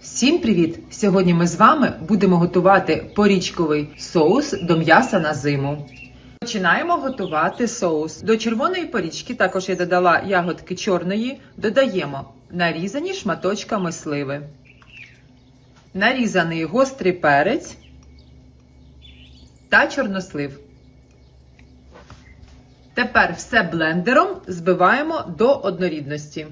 Всім привіт! Сьогодні ми з вами будемо готувати порічковий соус до м'яса на зиму. Починаємо готувати соус. До червоної порічки також я додала ягодки чорної. Додаємо нарізані шматочками сливи, нарізаний гострий перець та чорнослив. Тепер все блендером збиваємо до однорідності.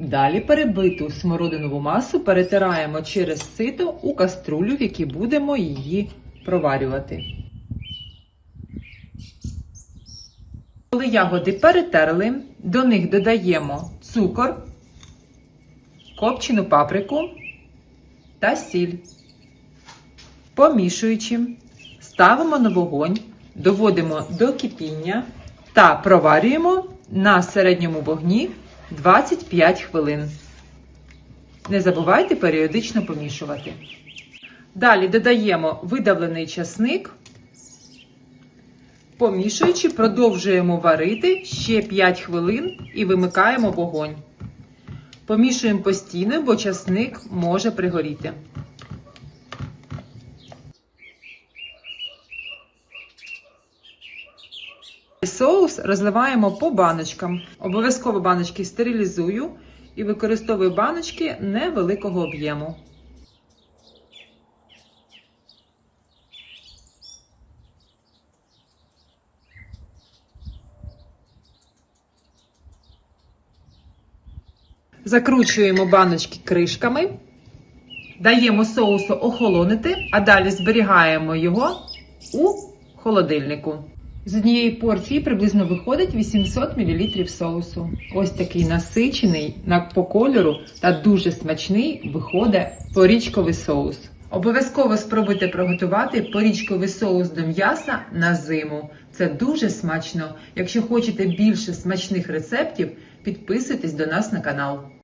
Далі перебиту смородинову масу перетираємо через сито у каструлю, в якій будемо її проварювати. Коли ягоди перетерли, до них додаємо цукор, копчену паприку та сіль. Помішуючи, ставимо на вогонь, доводимо до кипіння та проварюємо на середньому вогні 25 хвилин. Не забувайте періодично помішувати. Далі додаємо видавлений часник. Помішуючи, продовжуємо варити ще 5 хвилин і вимикаємо вогонь. Помішуємо постійно, бо часник може пригоріти. Соус розливаємо по баночкам. Обов'язково баночки стерилізую і використовую баночки невеликого об'єму. Закручуємо баночки кришками, даємо соусу охолонити, а далі зберігаємо його у холодильнику. З однієї порції приблизно виходить 800 мл соусу. Ось такий насичений по кольору та дуже смачний виходить порічковий соус. Обов'язково спробуйте приготувати порічковий соус до м'яса на зиму. Це дуже смачно. Якщо хочете більше смачних рецептів, підписуйтесь до нас на канал.